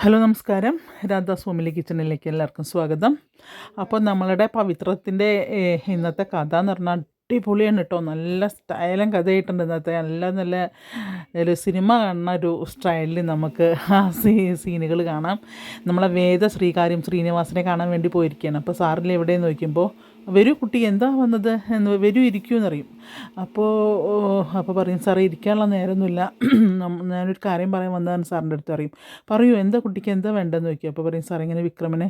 Hello നമസ്കാരം. രാധാസ് സ്വാമിലി കിച്ചണിലേക്ക് എല്ലാവർക്കും സ്വാഗതം. അപ്പോൾ നമ്മളുടെ പവിത്രത്തിന്റെ ഇന്നത്തെ കഥ എന്ന് പറഞ്ഞാൽ അടിപൊളിയാണ് കേട്ടോ. നല്ല സ്റ്റൈലും കഥയായിട്ടുണ്ട് ഇന്നത്തെ. നല്ല നല്ല ഒരു സിനിമ കാണുന്ന ഒരു സ്റ്റൈലിൽ നമുക്ക് ആ സീ സീനുകൾ കാണാം. നമ്മളെ വേദ ശ്രീകാര്യം ശ്രീനിവാസനെ കാണാൻ വേണ്ടി പോയിരിക്കുകയാണ്. അപ്പോൾ സാറിൽ എവിടെയെന്ന് നോക്കുമ്പോൾ വരൂ കുട്ടി എന്താ വന്നത്? എന്ന് വരൂ ഇരിക്കൂ എന്നറിയും അപ്പോൾ അപ്പോൾ പറയും സാറേ ഇരിക്കാനുള്ള നേരമൊന്നുമില്ല. ഞാനൊരു കാര്യം പറയാൻ വന്നതാണ് സാറിന്റെ അടുത്ത് പറയും. പറയൂ എന്താ കുട്ടിക്ക് എന്താ വേണ്ടതെന്ന് ചോദിക്കും. അപ്പോൾ പറയും സാറേ ഇങ്ങനെ വിക്രമനെ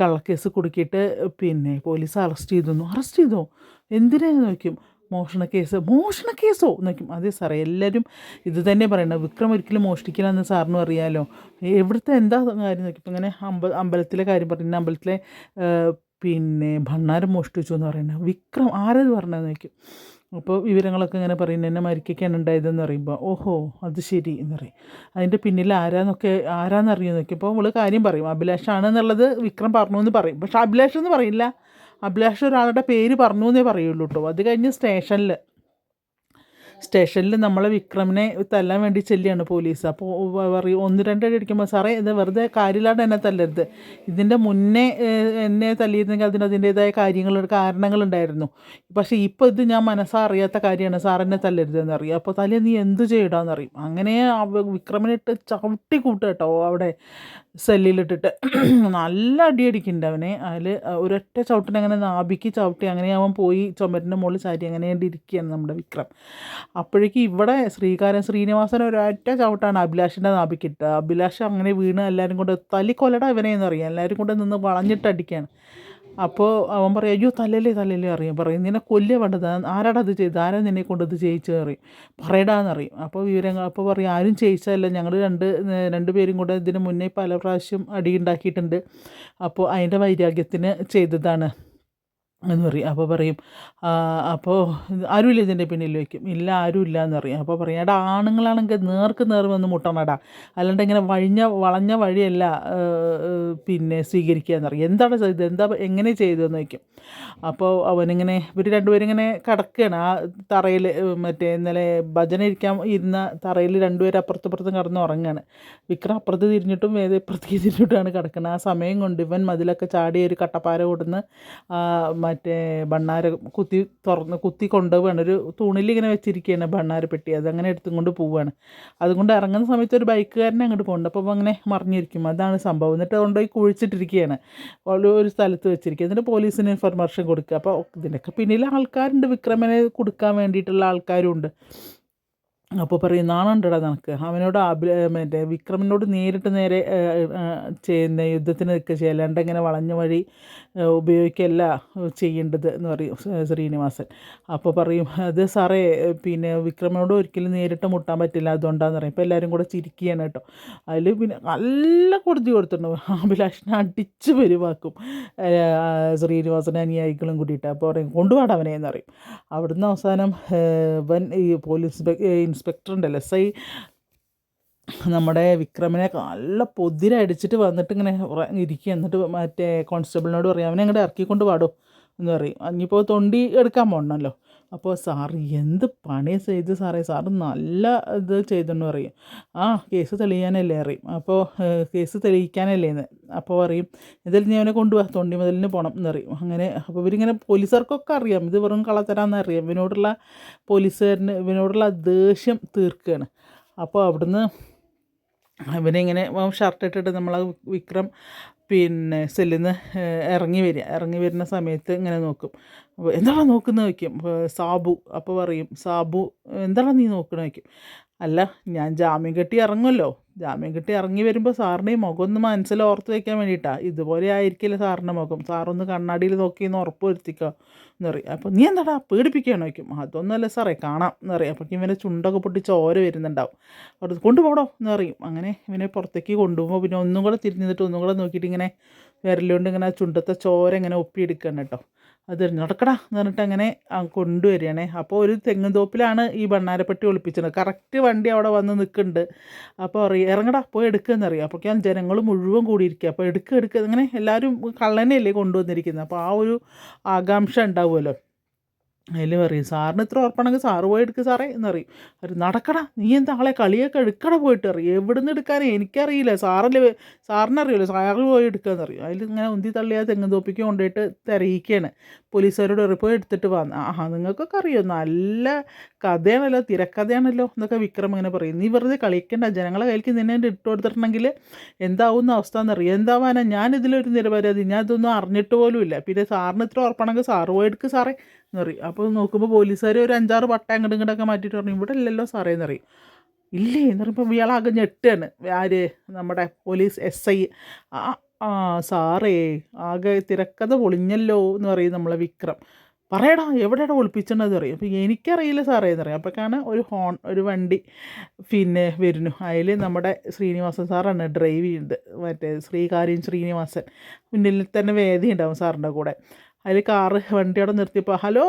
കള്ളക്കേസ് കുടുക്കിയിട്ട് പിന്നെ പോലീസ് അറസ്റ്റ് ചെയ്തു അറസ്റ്റ് ചെയ്തോ? എന്തിനാന്ന് നോക്കും മോഷണ കേസ് മോഷണ കേസോ നോക്കും അതെ സാറേ എല്ലാവരും ഇത് തന്നെ പറയണം വിക്രം ഒരിക്കലും മോഷ്ടിക്കില്ല എന്ന് സാറിനും അറിയാമല്ലോ എവിടുത്തെ എന്താ കാര്യം? നോക്കിയപ്പോൾ ഇങ്ങനെ അമ്പ അമ്പലത്തിലെ കാര്യം പറഞ്ഞു അമ്പലത്തിലെ പിന്നെ ഭണ്ണാരം മോഷ്ടിച്ചു എന്ന് പറയുന്നത്. വിക്രം ആരത് പറഞ്ഞതെന്ന് വയ്ക്കും അപ്പോൾ വിവരങ്ങളൊക്കെ ഇങ്ങനെ പറയുന്നത് എന്നെ മരിക്കൊക്കെയാണ് ഉണ്ടായതെന്ന് പറയുമ്പോൾ ഓഹോ അത് ശരി എന്ന് പറയും. അതിന്റെ പിന്നിൽ ആരാന്നൊക്കെ ആരാന്നറിയുമെന്ന് നോക്കിയപ്പോൾ അവൾ കാര്യം പറയും അഭിലാഷാണെന്നുള്ളത് വിക്രം പറഞ്ഞു എന്ന് പറയും. പക്ഷെ അഭിലാഷ് എന്ന് പറയില്ല. അഭിലാഷ് ഒരാളുടെ പേര് പറഞ്ഞു എന്നേ പറയുള്ളൂ കേട്ടോ. അത് കഴിഞ്ഞ് സ്റ്റേഷനിൽ സ്റ്റേഷനിൽ നമ്മളെ വിക്രമിനെ തല്ലാൻ വേണ്ടി ചെല്ലുകയാണ് പോലീസ്. അപ്പോൾ പറയും ഒന്ന് രണ്ടടി അടിക്കുമ്പോൾ സാറേ ഇത് വെറുതെ കാര്യമില്ലാണ്ട് എന്നെ തല്ലരുത്. ഇതിന്റെ മുന്നേ എന്നെ തല്ലിയിരുന്നെങ്കിൽ അതിന് അതിന്റേതായ കാര്യങ്ങൾ കാരണങ്ങളുണ്ടായിരുന്നു പക്ഷേ ഇപ്പോൾ ഇത് ഞാൻ മനസ്സറിയാത്ത കാര്യമാണ്. സാർ എന്നെ തല്ലരുതെന്ന് അറിയും അപ്പോൾ തലേ നീ എന്ത് ചെയ്യടാന്ന് അറിയും അങ്ങനെ വിക്രമിനിട്ട് ചവിട്ടി കൂട്ടുക കേട്ടോ അവിടെ സെല്ലിലിട്ടിട്ട്. നല്ല അടിയടിക്കുന്നുണ്ട് അവനെ. അതിൽ ഒരൊറ്റ ചവിട്ടിനെ അങ്ങനെ നാഭിക്ക് ചവിട്ടി അങ്ങനെ അവൻ പോയി ചുമരിന്റെ മുകളിൽ ചാരി അങ്ങനെ ഇരിക്കുകയാണ് നമ്മുടെ വിക്രം. അപ്പോഴേക്കും ഇവിടെ ശ്രീകാരൻ ശ്രീനിവാസൻ ഒരൊറ്റ ചവിട്ടാണ് അഭിലാഷിന്റെ നാഭിക്കിട്ട് അഭിലാഷ് അങ്ങനെ വീണ് എല്ലാവരും കൊണ്ട് തല്ലിക്കൊല്ലട ഇവനെ എന്നറിയാം. എല്ലാവരും കൊണ്ട് നിന്ന് വളഞ്ഞിട്ട് അടിക്കുകയാണ് അപ്പോൾ അവൻ പറയും അയ്യോ തല്ലല്ലേ തല്ലല്ലേ അറിയാം. പറയും നിന്നെ കൊല്ലുക വേണ്ടത് ആരാടാ അത് ചെയ്ത് ആരാ നിന്നെ കൊണ്ട് ഇത് ചെയ്യിച്ചു അറിയും പറയടാന്നറിയും അപ്പോൾ വിവരങ്ങൾ അപ്പോൾ പറയും ആരും ചെയ്യിച്ചതല്ല. ഞങ്ങൾ രണ്ട് രണ്ട് പേരും കൂടെ ഇതിന് മുന്നേ പല പ്രാവശ്യം അടിയുണ്ടാക്കിയിട്ടുണ്ട്. അപ്പോൾ അതിന്റെ വൈരാഗ്യത്തിന് ചെയ്തതാണ്. എന്ന് പറയും. അപ്പോൾ പറയും "ആ, അപ്പോൾ ആരുമില്ല ഇതിന്റെ പിന്നിൽ വയ്ക്കും. ഇല്ല ആരുമില്ല എന്ന് പറയും. അപ്പോൾ പറയും എടാ ആണുങ്ങളാണെങ്കിൽ നേർക്ക് നേർ വന്ന് മുട്ടണടാ. അല്ലാണ്ട് ഇങ്ങനെ വഴിഞ്ഞ വളഞ്ഞ വഴിയല്ല പിന്നെ സ്വീകരിക്കുക എന്ന് പറയും. എന്താണ് ചെയ്തത് എന്താ എങ്ങനെ ചെയ്തതെന്ന് വയ്ക്കും. അപ്പോൾ അവനിങ്ങനെ ഇവർ രണ്ടുപേരും ഇങ്ങനെ കിടക്കുകയാണ് ആ തറയിൽ മറ്റേ ഇന്നലെ ഭജന ഇരിക്കാൻ ഇരുന്ന തറയിൽ രണ്ടുപേരും അപ്പുറത്തപ്പുറത്തും കിടന്ന് ഉറങ്ങുകയാണ് വിക്രം അപ്പുറത്ത് തിരിഞ്ഞിട്ടും വേദ ഇപ്പുറത്തേക്ക് തിരിഞ്ഞിട്ടുമാണ് കിടക്കുന്നത് ആ സമയം കൊണ്ട് ഇവൻ മതിലൊക്കെ ചാടി ഒരു കട്ടപ്പാര കൊടുന്ന് മറ്റേ ഭണ്ണാര കുത്തി തുറന്ന് കുത്തി കൊണ്ടുപോവാണ്. ഒരു തൂണിൽ ഇങ്ങനെ വെച്ചിരിക്കുകയാണ് ഭണ്ണാര പെട്ടി. അതങ്ങനെ എടുത്തും കൊണ്ട് പോവുകയാണ് അതുകൊണ്ട് ഇറങ്ങുന്ന സമയത്ത് ഒരു ബൈക്കുകാരനെ അങ്ങോട്ട് പോകുന്നുണ്ട് അപ്പോൾ അങ്ങനെ മറിഞ്ഞിരിക്കും. അതാണ് സംഭവം. എന്നിട്ട് കൊണ്ടുപോയി കുഴിച്ചിട്ടിരിക്കുകയാണ് ഒരു സ്ഥലത്ത് വെച്ചിരിക്കുക എന്നിട്ട് പോലീസിന് ഇൻഫർമേഷൻ കൊടുക്കുക. അപ്പോൾ ഇതിനൊക്കെ പിന്നിൽ ആൾക്കാരുണ്ട്. വിക്രമനെ കൊടുക്കാൻ വേണ്ടിയിട്ടുള്ള ആൾക്കാരും ഉണ്ട് അപ്പോൾ പറയും നാണുണ്ടടാ നിനക്ക്. അവനോട് അഭി മറ്റേ വിക്രമനോട് നേരിട്ട് നേരെ ചെയ്യുന്ന യുദ്ധത്തിന് നിൽക്കുക അല്ലാണ്ട് ഇങ്ങനെ വളഞ്ഞ വഴി ഉപയോഗിക്കല്ല ചെയ്യേണ്ടത് എന്ന് പറയും ശ്രീ- ശ്രീനിവാസൻ. അപ്പോൾ പറയും അത് സാറേ പിന്നെ വിക്രമനോട് ഒരിക്കലും നേരിട്ട് മുട്ടാൻ പറ്റില്ല. അതുകൊണ്ടാന്ന് പറയും. ഇപ്പോൾ എല്ലാവരും കൂടെ ചിരിക്കുകയാണ് കേട്ടോ. അതിൽ പിന്നെ നല്ല കൊടുത്തി കൊടുത്തിട്ടുണ്ട്. അഭിലാഷിനെ അടിച്ച് പെരുവാക്കും. ഏഹ്, ശ്രീനിവാസന്റെ അനുയായികളും കൂടിയിട്ട്. അപ്പോൾ പറയും കൊണ്ടുപോടാ അവനെ എന്ന് പറയും. അവിടുന്ന് അവസാനം വൻ ഇവൻ ഈ പോലീസ് ഇൻസ്പെക്ടർ ഉണ്ടല്ലോ എസ് ഐ നമ്മുടെ വിക്രമിനെ നല്ല പൊതിര അടിച്ചിട്ട് വന്നിട്ട് ഇങ്ങനെ ഇരിക്കുക. എന്നിട്ട് മറ്റേ കോൺസ്റ്റബിളിനോട് പറയും അവനെ അങ്ങോട്ട് ഇറക്കിക്കൊണ്ട് പാടും എന്ന് പറയും. ഇനിയിപ്പോൾ തൊണ്ടി എടുക്കാൻ പോകണമല്ലോ അപ്പോൾ സാർ എന്ത് പണി ചെയ്ത് സാറേ? സാർ നല്ല ഇത് ചെയ്തെന്ന് പറയും. ആ കേസ് തെളിയാനല്ലേ അറിയും അപ്പോൾ കേസ് തെളിയിക്കാനല്ലേ എന്ന് അപ്പോൾ പറയും എന്തായാലും ഞാൻ അവനെ കൊണ്ടുപോകാം തൊണ്ടി മുതലിന് പോകണം എന്നറിയും അങ്ങനെ അപ്പോൾ ഇവരിങ്ങനെ പോലീസുകാർക്കൊക്കെ അറിയാം. ഇത് വെറും കള്ളത്തരാന്ന് അറിയാം. ഇവനോടുള്ള പോലീസുകാരന് ഇവനോടുള്ള ദേഷ്യം തീർക്കുകയാണ് അപ്പോൾ അവിടുന്ന് അവനെ ഇങ്ങനെ ഷർട്ട് ഇട്ടിട്ട് നമ്മൾ വിക്രം പിന്നെ സെല്ലിൽ നിന്ന് ഇറങ്ങി വരിക. ഇറങ്ങി വരുന്ന സമയത്ത് ഇങ്ങനെ നോക്കും. അപ്പോൾ എന്താണ് നോക്കുന്നത് വയ്ക്കും സാബു അപ്പോൾ പറയും സാബു എന്താണ് നീ നോക്കണ ചോദിക്കും. അല്ല ഞാൻ ജാമ്യം കെട്ടി ഇറങ്ങുമല്ലോ. ജാമ്യം കെട്ടി ഇറങ്ങി വരുമ്പോൾ സാറിന്റെ ഈ മുഖം ഒന്ന് മനസ്സിൽ ഓർത്ത് വയ്ക്കാൻ വേണ്ടിയിട്ടാണ് ഇതുപോലെ ആയിരിക്കില്ല സാറിന്റെ മുഖം? സാറൊന്ന് കണ്ണാടിയിൽ നോക്കി ഒന്ന് ഉറപ്പ് വരുത്തിക്കോ. എന്ന് പറയും. അപ്പോൾ നീ എന്താടാ പേടിപ്പിക്കുകയാണോ വയ്ക്കും അതൊന്നുമല്ല സാറേ കാണാം എന്ന് പറയും. അപ്പോൾ ഇവനെ ചുണ്ടൊക്കെ പൊട്ടി ചോര വരുന്നുണ്ടാവും. അവിടെ കൊണ്ടുപോടോ എന്ന് പറയും. അങ്ങനെ ഇവനെ പുറത്തേക്ക് കൊണ്ടുപോകുമ്പോൾ പിന്നെ ഒന്നും കൂടെ തിരിഞ്ഞിട്ട് ഒന്നും കൂടെ നോക്കിയിട്ട് ഇങ്ങനെ വിരലുകൊണ്ട് ഇങ്ങനെ ചുണ്ടത്തെ ചോര ഇങ്ങനെ ഒപ്പിയെടുക്കണം കേട്ടോ. അത് നടക്കടാ എന്ന് പറഞ്ഞിട്ട് അങ്ങനെ കൊണ്ടുവരികയാണേ. അപ്പോൾ ഒരു തെങ്ങും തോപ്പിലാണ് ഈ ബണ്ണാരപ്പെട്ടി ഒളിപ്പിച്ചത്. കറക്റ്റ് വണ്ടി അവിടെ വന്ന് നിൽക്കുന്നുണ്ട്. അപ്പോൾ അറിയാം ഇറങ്ങടാ പോയി എടുക്കുകയെന്ന് അറിയാം. അപ്പോൾ ഞാൻ ജനങ്ങൾ മുഴുവൻ കൂടിയിരിക്കുക. അപ്പോൾ എടുക്കുക എടുക്കുക അങ്ങനെ എല്ലാവരും കള്ളനെയല്ലേ കൊണ്ടുവന്നിരിക്കുന്നത്. അപ്പോൾ ആ ഒരു ആകാംക്ഷ ഉണ്ടാവുമല്ലോ. അതിൽ പറയും സാറിന് ഇത്ര ഉറപ്പാണെങ്കിൽ സാറ് പോയി എടുക്കുക സാറേ എന്ന് പറയും. അവർ നടക്കടാ നീ എന്താ ആളെ കളിയൊക്കെ എടുക്കട പോയിട്ട്? അറിയും എവിടെ നിന്ന് എടുക്കാനേ എനിക്കറിയില്ല. സാറല്ലേ സാറിനറിയില്ല. സാറ് പോയി എടുക്കാന്ന് പറയും. അതിൽ ഇങ്ങനെ ഉന്തി തള്ളിയാ തെങ്ങ് തോപ്പിക്ക് കൊണ്ടുപോയിട്ട് തിരയിക്കുകയാണ് പോലീസുകാരോട് പോയി എടുത്തിട്ട് വന്ന് ആ നിങ്ങൾക്കൊക്കെ അറിയോ? നല്ല കഥയാണല്ലോ തിരക്കഥയാണല്ലോ എന്നൊക്കെ വിക്രം ഇങ്ങനെ പറയും. നീ വെറുതെ കളിക്കണ്ട. ജനങ്ങളെ കയ്യിലേക്ക് നിന്നെ ഇട്ട് കൊടുത്തിട്ടുണ്ടെങ്കിൽ എന്താവുന്ന അവസ്ഥ എന്നറിയും? എന്താവാനാ? ഞാൻ ഇതിലൊരു നിരപരാധി. ഞാൻ ഇതൊന്നും അറിഞ്ഞിട്ട് പോലും ഇല്ല പിന്നെ സാറിന് ഇത്ര ഉറപ്പാണെങ്കിൽ സാറ് പോയി എടുക്കുക സാറേ എന്ന് പറയും. അപ്പോൾ നോക്കുമ്പോൾ പോലീസുകാർ ഒരു അഞ്ചാറ് പട്ട അങ്ങോട്ട് ഇങ്ങോട്ടൊക്കെ മാറ്റിയിട്ട് പറഞ്ഞു ഇവിടെ ഇല്ലല്ലോ സാറേ എന്ന് പറയും. ഇല്ലേ എന്ന് പറയുമ്പോൾ ഇയാളാകെ ഞെട്ടാണ് ആര്? നമ്മുടെ പോലീസ് എസ് ഐ. ആ സാറേ ആകെ തിരക്കഥ പൊളിഞ്ഞല്ലോ എന്ന് പറയും നമ്മളെ വിക്രം. പറയടാ എവിടെയാണ് ഒളിപ്പിച്ചെന്നത് പറയും. അപ്പോൾ എനിക്കറിയില്ല സാറേ എന്ന് പറയും. അപ്പോഴേക്കാണ് ഒരു ഹോൺ ഒരു വണ്ടി പിന്നെ വരുന്നു. അതിൽ നമ്മുടെ ശ്രീനിവാസൻ സാറാണ് ഡ്രൈവ് ചെയ്യുന്നത് മറ്റേ ശ്രീകാര്യം ശ്രീനിവാസൻ. മുന്നിൽ തന്നെ വേദി ഉണ്ടാവും സാറിന്റെ കൂടെ. അതിൽ കാറ് വണ്ടി അവിടെ നിർത്തിയപ്പോൾ ഹലോ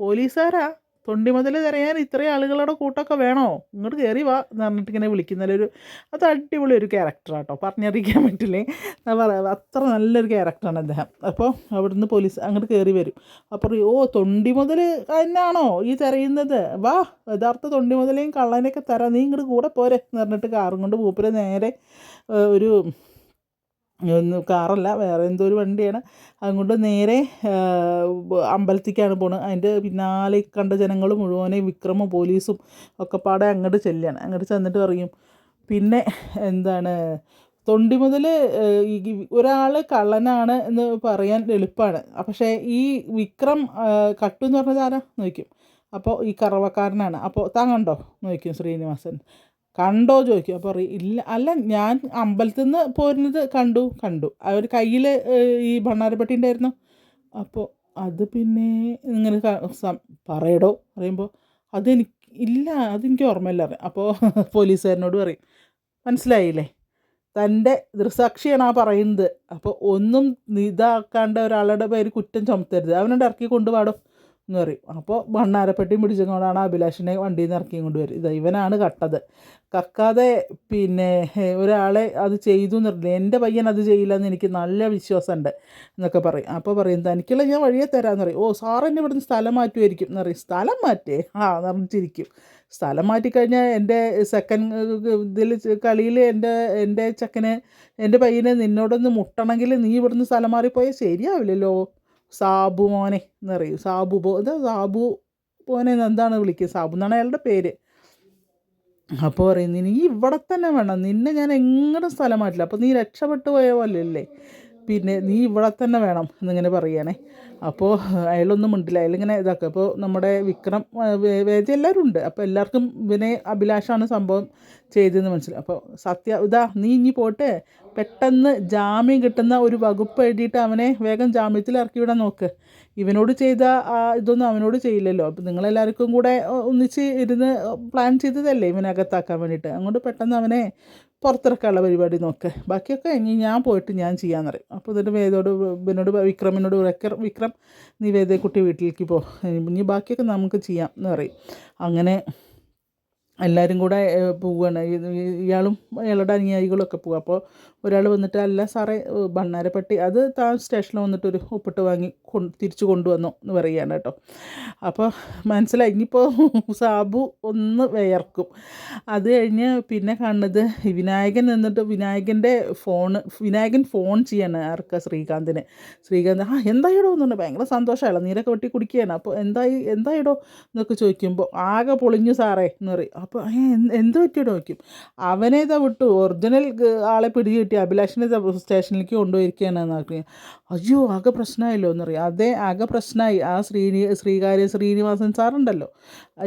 പോലീസുകാരാ തൊണ്ടി മുതൽ തിരയാൻ ഇത്രയും ആളുകളുടെ കൂട്ടമൊക്കെ വേണോ? ഇങ്ങോട്ട് കയറി വാ എന്ന് പറഞ്ഞിട്ട് ഇങ്ങനെ വിളിക്കുന്നതിലൊരു അത് അടിപൊളി ഒരു ക്യാരക്ടറാട്ടോ പറഞ്ഞറിയിക്കാൻ പറ്റില്ലേ? ഞാൻ പറയാം അത്ര നല്ലൊരു ക്യാരക്ടറാണ് അദ്ദേഹം. അപ്പോൾ അവിടുന്ന് പോലീസ് അങ്ങോട്ട് കയറി വരും. അപ്പോൾ ഓ തൊണ്ടി മുതൽ തന്നെയാണോ ഈ തിരയുന്നത്? വാ യഥാർത്ഥ തൊണ്ടി മുതലേയും കള്ളനെയൊക്കെ തരാം. നീ ഇങ്ങോട്ട് കൂടെ പോരെ എന്ന് പറഞ്ഞിട്ട് കാറും കൊണ്ട് മൂപ്പര് നേരെ ഒരു ഒന്ന് കാറല്ല വേറെ എന്തോ ഒരു വണ്ടിയാണ്. അതുകൊണ്ട് നേരെ അമ്പലത്തിലേക്കാണ് പോണത് അതിന്റെ പിന്നാലെ കണ്ട ജനങ്ങൾ മുഴുവനെ വിക്രമും പോലീസും ഒക്കെ പാടെ അങ്ങോട്ട് ചെല്ലുകയാണ് അങ്ങോട്ട് ചെന്നിട്ട് പറയും പിന്നെ എന്താണ് തൊണ്ടി മുതൽ ഒരാൾ കള്ളനാണ് എന്ന് പറയാൻ എളുപ്പമാണ് പക്ഷേ ഈ വിക്രം കട്ടു എന്ന് പറഞ്ഞത് ആരാ? നോക്കും അപ്പോൾ ഈ കറവക്കാരനാണ്. അപ്പോൾ താൻ കണ്ടോ? നോക്കും ശ്രീനിവാസൻ. കണ്ടോ ചോദിക്കും. അപ്പോൾ പറയും ഇല്ല അല്ല ഞാൻ അമ്പലത്തിൽ നിന്ന് പോരുന്നത് കണ്ടു കണ്ടു. അവർ കയ്യിൽ ഈ ഭണ്ണാരപ്പെട്ടി ഉണ്ടായിരുന്നു. അപ്പോൾ അത് പിന്നെ ഇങ്ങനെ പറയടോ പറയുമ്പോൾ അതെനിക്ക് ഇല്ല അതെനിക്ക് ഓർമ്മയില്ല അറിയാം അപ്പോൾ പോലീസുകാരനോട് പറയും മനസ്സിലായില്ലേ? തന്റെ ദൃസാക്ഷിയാണ് ആ പറയുന്നത്. അപ്പോൾ ഒന്നും ഇതാക്കാണ്ട് ഒരാളുടെ പേര് കുറ്റം ചുമത്തരുത്. അവനോട് ഇറക്കി കൊണ്ടുപാടും എന്ന് പറയും. അപ്പോൾ ഭണ്ണാരപ്പെട്ടിയും പിടിച്ചുകൊണ്ടാണ് അഭിലാഷിനെ വണ്ടിയിൽ നിന്ന് ഇറക്കിയും കൊണ്ടുവരും ഇത് ഇവനാണ് കട്ടത്. കക്കാതെ പിന്നെ ഒരാളെ അത് ചെയ്തു നിർത്തി എന്റെ പയ്യൻ അത് ചെയ്യില്ലെന്ന് എനിക്ക് നല്ല വിശ്വാസമുണ്ട് എന്നൊക്കെ പറയും. അപ്പോൾ പറയും തനിക്കുള്ള ഞാൻ വഴിയെ തരാമെന്ന് പറയും. ഓ സാറെന്നെ ഇവിടുന്ന് സ്ഥലം മാറ്റുമായിരിക്കും. എന്ന് പറയും. സ്ഥലം മാറ്റേ? ആ നിറഞ്ഞിരിക്കും സ്ഥലം മാറ്റിക്കഴിഞ്ഞാൽ എന്റെ സെക്കൻഡ് ഇതിൽ കളിയിൽ എന്റെ എന്റെ ചെക്കനെ എന്റെ പയ്യനെ നിന്നോടൊന്ന് മുട്ടണമെങ്കിൽ നീ ഇവിടുന്ന് സ്ഥലം മാറിപ്പോയാൽ ശരിയാവില്ലല്ലോ. സാബു മോനെ എന്ന് പറയും സാബു പോ എന്താ സാബു പോനെ എന്താണ് വിളിക്കുക? സാബു എന്നാണ് അയാളുടെ പേര്. അപ്പോൾ പറയും നീ ഇവിടെ തന്നെ വേണം. നിന്നെ ഞാൻ എങ്ങനെ സ്ഥലം മാറ്റില്ല അപ്പോൾ നീ രക്ഷപ്പെട്ടു പോയ പോലെ അല്ലേ പിന്നെ നീ ഇവിടെ തന്നെ വേണം. എന്നിങ്ങനെ പറയുകയാണേ അപ്പോൾ അയാളൊന്നും മിണ്ടില്ല. അയാളിങ്ങനെ ഇതാക്കുക അപ്പോൾ നമ്മുടെ വിക്രം വേദി എല്ലാവരും ഉണ്ട്. അപ്പോൾ എല്ലാവർക്കും ഇവനെ അഭിലാഷാണ് സംഭവം ചെയ്തതെന്ന് മനസ്സിലായി. അപ്പോൾ സത്യ ഇതാ നീ ഇനി പോയിട്ട് പെട്ടെന്ന് ജാമ്യം കിട്ടുന്ന ഒരു വകുപ്പ് എഴുതിയിട്ട് അവനെ വേഗം ജാമ്യത്തിൽ ഇറക്കി വിടാൻ നോക്ക്. ഇവനോട് ചെയ്ത ആ ഇതൊന്നും അവനോട് ചെയ്യില്ലല്ലോ. അപ്പം നിങ്ങളെല്ലാവർക്കും കൂടെ ഒന്നിച്ച് ഇരുന്ന് പ്ലാൻ ചെയ്തതല്ലേ ഇവനെ അകത്താക്കാൻ വേണ്ടിയിട്ട്. അങ്ങോട്ട് പെട്ടെന്ന് അവനെ പുറത്തിറക്കാനുള്ള പരിപാടി നോക്ക്. ബാക്കിയൊക്കെ ഇനി ഞാൻ പോയിട്ട് ഞാൻ ചെയ്യാമെന്ന് പറയും. അപ്പോൾ എന്നിട്ട് വേദോട് പ- വിക്രമിനോട് വിക്രം വിക്രം നീ വേദക്കുട്ടി വീട്ടിലേക്ക് പോ. ഇനി ബാക്കിയൊക്കെ നമുക്ക് ചെയ്യാം എന്ന് പറയും. അങ്ങനെ എല്ലാവരും കൂടെ പോവുകയാണ് ഇയാളും ഇയാളുടെ അനുയായികളൊക്കെ പോവുക അപ്പോൾ ഒരാൾ വന്നിട്ട് അല്ല സാറേ ഭണ്ണാരപ്പെട്ടി. അത് താൻ സ്റ്റേഷനിൽ വന്നിട്ട് ഒരു ഒപ്പിട്ട് വാങ്ങി കൊണ്ട് തിരിച്ചു കൊണ്ടുവന്നു എന്ന് പറയുകയാണ് കേട്ടോ. അപ്പോൾ മനസ്സിലായി ഇനിയിപ്പോൾ സാബു ഒന്ന് വിയർക്കും. അത് കഴിഞ്ഞ് പിന്നെ കാണുന്നത് വിനായകൻ നിന്നിട്ട് വിനായകന്റെ ഫോണ് വിനായകൻ ഫോൺ ചെയ്യാണ് ആർക്ക ശ്രീകാന്തിന്. ശ്രീകാന്ത് ആ എന്തായിടോ? എന്നുണ്ട് ഭയങ്കര സന്തോഷമാണ് നീരൊക്കെ വെട്ടി കുടിക്കുകയാണ്. അപ്പോൾ എന്തായി എന്തായിടോ എന്നൊക്കെ ചോദിക്കുമ്പോൾ ആകെ പൊളിഞ്ഞു സാറേ എന്ന് പറയും. അപ്പോൾ "ഏ, എന്ത് പറ്റിയോ ചോദിക്കും. അവനെ ഇതാ വിട്ടു. ഒറിജിനൽ ആളെ പിടികിട്ടി. അഭിലാഷിനെ സ്റ്റേഷനിലേക്ക് കൊണ്ടുപോയിരിക്കുകയാണ് എന്നാക്കി അയ്യോ ആകെ പ്രശ്നമായല്ലോ എന്നറിയാം. അതേ ആകെ പ്രശ്നമായി. ആ ശ്രീനി ശ്രീകാര്യ ശ്രീനിവാസൻ സാറുണ്ടല്ലോ.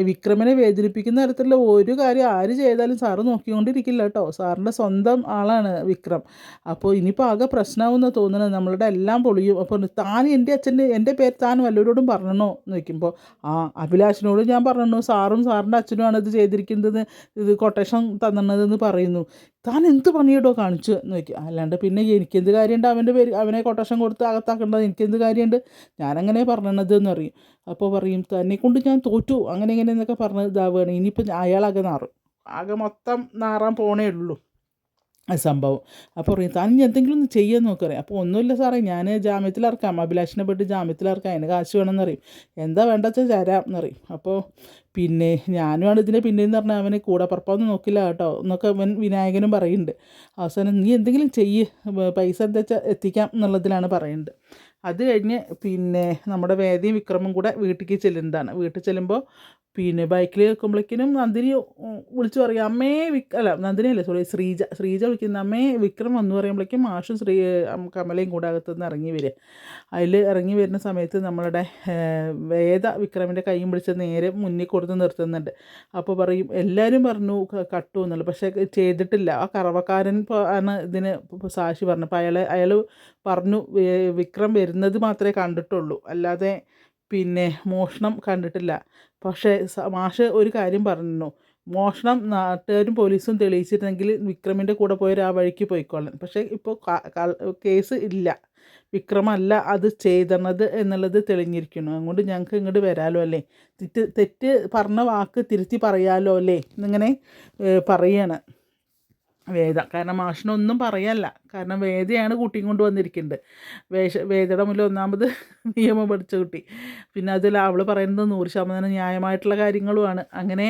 വിക്രമനെ വേദനിപ്പിക്കുന്ന തരത്തിലുള്ള ഒരു കാര്യം ആര് ചെയ്താലും സാറ് നോക്കിക്കൊണ്ടിരിക്കില്ല കേട്ടോ. സാറിന്റെ സ്വന്തം ആളാണ് വിക്രം. അപ്പോൾ ഇനിയിപ്പോൾ ആകെ പ്രശ്നമാവുമെന്ന് തോന്നുന്നത്. നമ്മളുടെ എല്ലാം പൊളിയും. അപ്പോൾ താൻ എന്റെ അച്ഛന്റെ എന്റെ പേര് താൻ വല്ലവരോടും പറഞ്ഞണോ എന്ന് വയ്ക്കുമ്പോൾ ആ അഭിലാഷിനോട് ഞാൻ പറഞ്ഞു സാറും സാറിന്റെ അച്ഛനുമാണ് ഇത് ചെയ്തിരിക്കുന്നത് ഇത് കൊട്ടേഷൻ തന്നണതെന്ന് പറയുന്നു. താൻ എന്ത് പണിയിടോ കാണിച്ചു എന്ന് വയ്ക്കുക അല്ലാണ്ട് പിന്നെ എനിക്കെന്ത് കാര്യമുണ്ട്? അവന്റെ പേര് അവനെ കൊട്ടേഷൻ കൊടുത്ത് അകത്താക്കേണ്ടത് എനിക്കെന്ത് കാര്യമുണ്ട്? ഞാനങ്ങനെ പറഞ്ഞത് എന്ന് പറയും. അപ്പോൾ പറയും തന്നെ കൊണ്ട് ഞാൻ തോറ്റു. അങ്ങനെ ഇങ്ങനെ എന്നൊക്കെ പറഞ്ഞ് ഇതാവുകയാണ്. ഇനിയിപ്പോൾ അയാളാകെ നാറും. ആകെ മൊത്തം നാറാൻ പോണേ ഉള്ളൂ. സംഭവം. അപ്പോൾ പറയും താൻ ഇനി എന്തെങ്കിലും ഒന്ന് ചെയ്യാൻ നോക്കറിയാം അപ്പോൾ ഒന്നുമില്ല സാറേ. ഞാൻ ജാമ്യത്തിൽ ജാമ്യത്തിലിറക്കാം അഭിലാഷിനെ പെട്ട് ജാമ്യത്തിൽ ജാമ്യത്തിലിറക്കാം അതിന് കാശ് വേണമെന്ന് പറയും. എന്താ വേണ്ടെന്ന് വെച്ചാൽ തരാം എന്നറിയും അപ്പോൾ പിന്നെ ഞാനുമാണ് ഇതിന്റെ പിന്നെന്ന് പറഞ്ഞാൽ അവനെ കൂടെ പുറപ്പൊന്നും നോക്കില്ല കേട്ടോ. എന്നൊക്കെ അവൻ വിനായകനും പറയുന്നുണ്ട്. അവസാനം നീ എന്തെങ്കിലും ചെയ്യ്. പൈസ എന്താ വെച്ചാൽ എത്തിക്കാം എന്നുള്ളതിലാണ് പറയുന്നത്. അത് കഴിഞ്ഞ് പിന്നെ നമ്മുടെ വേദിയും വിക്രമും കൂടെ വീട്ടിലേക്ക് ചെല്ലുന്നതാണ്. വീട്ടിൽ ചെല്ലുമ്പോൾ പിന്നെ ബൈക്കിൽ നിൽക്കുമ്പോഴേക്കിനും നന്ദിനി വിളിച്ചു പറയും അമ്മേ വിക് അല്ല നന്ദിനി അല്ലേ സോറി ശ്രീജ ശ്രീജ വിളിക്കുന്ന അമ്മേ വിക്രം വന്നു പറയുമ്പോഴേക്കും മാഷും ശ്രീ കമലയും കൂടെ അകത്തുനിന്ന് ഇറങ്ങി വരിക അതിൽ ഇറങ്ങി വരുന്ന സമയത്ത് നമ്മളുടെ വേദ വിക്രമിന്റെ കൈയും പിടിച്ച് നേരെ മുന്നിൽ കൊടുത്ത് നിർത്തുന്നുണ്ട്. അപ്പോൾ പറയും എല്ലാവരും പറഞ്ഞു കട്ടു എന്നുള്ളത്. പക്ഷേ ചെയ്തിട്ടില്ല. ആ കറവക്കാരൻ ആണ് ഇതിന് സാക്ഷി പറഞ്ഞു അപ്പോൾ അയാൾ അയാൾ പറഞ്ഞു വിക്രം വരുന്നത് മാത്രമേ കണ്ടിട്ടുള്ളൂ. അല്ലാതെ പിന്നെ മോഷണം കണ്ടിട്ടില്ല. പക്ഷേ മാഷ് ഒരു കാര്യം പറഞ്ഞു. മോഷണം നാട്ടുകാരും പോലീസും തെളിയിച്ചിരുന്നെങ്കിൽ വിക്രമിന്റെ കൂടെ പോയൊരു ആ വഴിക്ക് പോയിക്കോളാം പക്ഷേ ഇപ്പോൾ കേസ് ഇല്ല. വിക്രമല്ല അത് ചെയ്തണത് എന്നുള്ളത് തെളിഞ്ഞിരിക്കുന്നു. അതുകൊണ്ട് ഞങ്ങൾക്ക് ഇങ്ങോട്ട് വരാലോ അല്ലേ? തെറ്റ് തെറ്റ് പറഞ്ഞ വാക്ക് തിരുത്തി പറയാലോ അല്ലേ? എന്നിങ്ങനെ പറയാണ് വേദ. കാരണം മാഷിനൊന്നും പറയല്ല. കാരണം വേദയാണ് കുട്ടിയും കൊണ്ട് വന്നിരിക്കുന്നത് വേഷ വേദയുടെ മുന്നിൽ ഒന്നാമത് നിയമം പഠിച്ച കുട്ടി. പിന്നെ അതിൽ അവൾ പറയുന്നത് നൂറ് ശതമാനം ന്യായമായിട്ടുള്ള കാര്യങ്ങളുമാണ്. അങ്ങനെ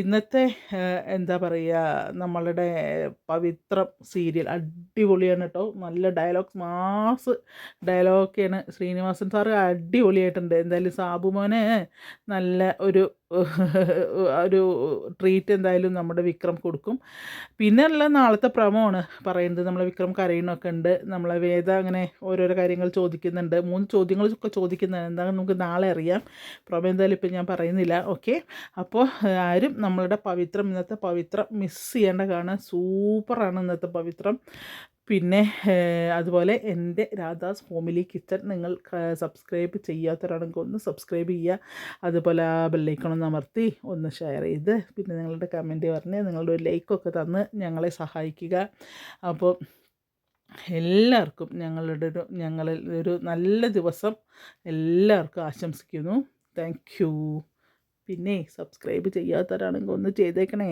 ഇന്നത്തെ എന്താ പറയുക നമ്മളുടെ പവിത്രം സീരിയൽ അടിപൊളിയാണ് കേട്ടോ. നല്ല ഡയലോഗ്സ് മാസ് ഡയലോഗൊക്കെയാണ്. ശ്രീനിവാസൻ സാർ അടിപൊളിയായിട്ടുണ്ട്. എന്തായാലും സാബുമോനെ നല്ല ഒരു ഒരു ട്രീറ്റ് എന്തായാലും നമ്മുടെ വിക്രം കൊടുക്കും. പിന്നെ നാളത്തെ പ്രമോണ് പറയുന്നത് നമ്മളെ വിക്രം കരയണമൊക്കെ ഉണ്ട്. നമ്മളെ വേദ അങ്ങനെ ഓരോരോ കാര്യങ്ങൾ ചോദിക്കുന്നുണ്ട്. മൂന്ന് ചോദ്യങ്ങൾ ഒക്കെ ചോദിക്കുന്നുണ്ട്. എന്താണെന്ന് നമുക്ക് നാളെ അറിയാം. പ്രോബ്ലം എന്തായാലും ഇപ്പം ഞാൻ പറയുന്നില്ല. ഓക്കെ? അപ്പോൾ ആരും നമ്മളുടെ പവിത്രം ഇന്നത്തെ പവിത്രം മിസ് ചെയ്യേണ്ട കാണാൻ സൂപ്പറാണ് ഇന്നത്തെ പവിത്രം. പിന്നെ അതുപോലെ എന്റെ രാധാസ് ഫാമിലി കിച്ചൺ നിങ്ങൾ സബ്സ്ക്രൈബ് ചെയ്യാത്തവരാണെങ്കിൽ ഒന്ന് സബ്സ്ക്രൈബ് ചെയ്യുക. അതുപോലെ ആ ബെല്ലൈക്കണൊന്ന് അമർത്തി ഒന്ന് ഷെയർ ചെയ്ത്. പിന്നെ നിങ്ങളുടെ കമന്റ് പറഞ്ഞ് നിങ്ങളുടെ ഒരു ലൈക്കൊക്കെ തന്ന് ഞങ്ങളെ സഹായിക്കുക. അപ്പോൾ എല്ലാവർക്കും ഞങ്ങളുടെ ഒരു ഞങ്ങളിൽ ഒരു നല്ല ദിവസം എല്ലാവർക്കും ആശംസിക്കുന്നു. താങ്ക് യു പിന്നെ സബ്സ്ക്രൈബ് ചെയ്യാത്തവരാണെങ്കിൽ ഒന്ന് ചെയ്തേക്കണേ.